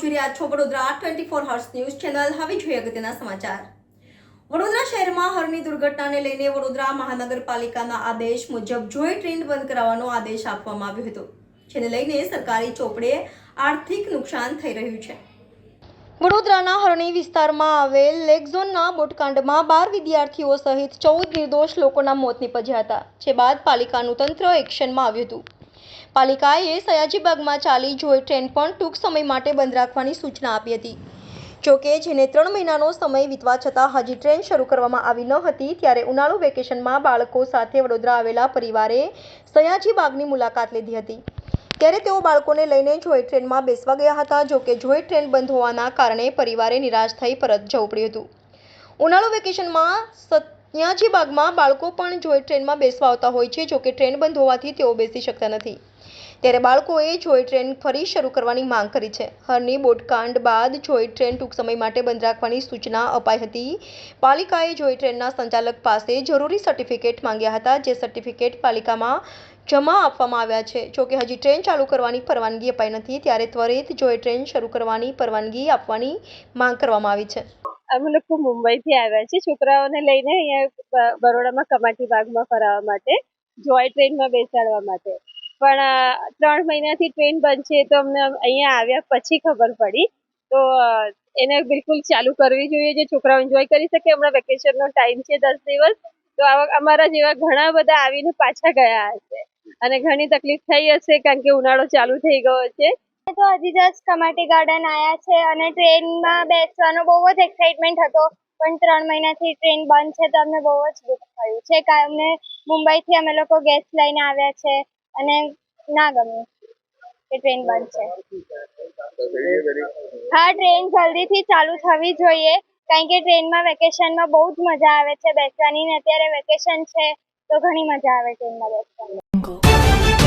રહ્યા છો Vadodara twenty four hours news channel. હવે જોઈએ અગત્યના સમાચાર. વડોદરા શહેરમાં હરની દુર્ઘટનાને લઈને વડોદરા મહાનગરપાલિકાના આદેશ મુજબ જોઈ ટ્રેન બંધ કરાવવાનો આદેશ આપવામાં આવ્યો હતો, જેને લઈને સરકારી ચોપડે આર્થિક નુકસાન થઈ રહ્યું છે. વડોદરાના હરણી વિસ્તારમાં આવેલ લેકઝોનના બોટકાંડમાં બાર વિદ્યાર્થીઓ સહિત ચૌદ નિર્દોષ લોકોના મોત નીપજ્યા હતા, જે બાદ પાલિકાનું તંત્ર એક્શનમાં આવ્યું હતું. પાલિકાએ સયાજીબાગમાં ચાલી જોઈ ટ્રેન પણ ટૂંક સમય માટે બંધ રાખવાની સૂચના આપી હતી. જોકે જેને ત્રણ મહિનાનો સમય વીતવા છતાં હજી ટ્રેન શરૂ કરવામાં આવી ન હતી, ત્યારે ઉનાળુ વેકેશનમાં બાળકો સાથે વડોદરા આવેલા પરિવારે સયાજીબાગની મુલાકાત લીધી હતી. ત્યારે તેઓ બાળકોને લઈને જોઈ ટ્રેનમાં બેસવા ગયા હતા જોકે જોઈ ટ્રેન બંધ હોવાના કારણે પરિવારે નિરાશ થઈ પરત જવું પડ્યું હતું. ઉનાળુ વેકેશનમાં સયાજીબાગમાં બાળકો પણ જોઈ ટ્રેનમાં બેસવા આવતા હોય છે જોકે ટ્રેન બંધ હોવાથી તેઓ બેસી શકતા નથી. ત્યારે બાળકોએ જોઈ ટ્રેન ફરી શરૂ કરવાની માંગ કરી છે. હરની બોટકાંડ બાદ જોઈ ટ્રેન ટૂંક સમય માટે બંધ રાખવાની સૂચના અપાઈ હતી. પાલિકાએ જોઈ ટ્રેનના સંચાલક પાસે જરૂરી સર્ટિફિકેટ માંગ્યા હતા, જે સર્ટિફિકેટ પાલિકામાં જમા આપવામાં આવ્યા છે. જોકે હજી ટ્રેન ચાલુ કરવાની પરવાનગી અપાઈ નથી, ત્યારે ત્વરિત જોઈ ટ્રેન શરૂ કરવાની પરવાનગી આપવાની માંગ કરવામાં આવી છે. અમે લોકો મુંબઈથી આવ્યા છીએ છોકરાઓને લઈને અહીંયા બરોડામાં કમાટી બાગમાં ફરાવવા માટે, જોય ટ્રેનમાં બેસાડવા માટે. પણ ત્રણ મહિનાથી ટ્રેન બંધ છે તો અમને અહીંયા આવ્યા પછી ખબર પડી. તો એને બિલકુલ ચાલુ કરવી જોઈએ જે છોકરાઓ એન્જોય કરી શકે. હમણાં વેકેશનનો ટાઈમ છે દસ દિવસ. તો આવા, અમારા જેવા ઘણા બધા આવીને પાછા ગયા હશે. અને ઘણી તકલીફ થઈ હશે કારણ કે ઉનાળો ચાલુ થઈ ગયો છે. તો હજી જસ્ટ કમાટી ગાર્ડન આવ્યા છે અને ટ્રેનમાં બેસવાનો બહુ જ એક્સાઇટમેન્ટ હતો. પણ ત્રણ મહિનાથી ટ્રેન બંધ છે તો અમને બહુ જ દુઃખ થયું છે. કારણ અમને મુંબઈથી અમે લોકો ગેસ લઈને આવ્યા છે અને ના ગમ્યું કે ટ્રેન બંધ છે. હા ટ્રેન જલ્દીથી ચાલુ થવી જોઈએ. કારણ કે ટ્રેનમાં વેકેશનમાં બહુ જ મજા આવે છે બેસવાની ને અત્યારે વેકેશન છે તો ઘણી મજા આવે ટ્રેનમાં બેસવાની.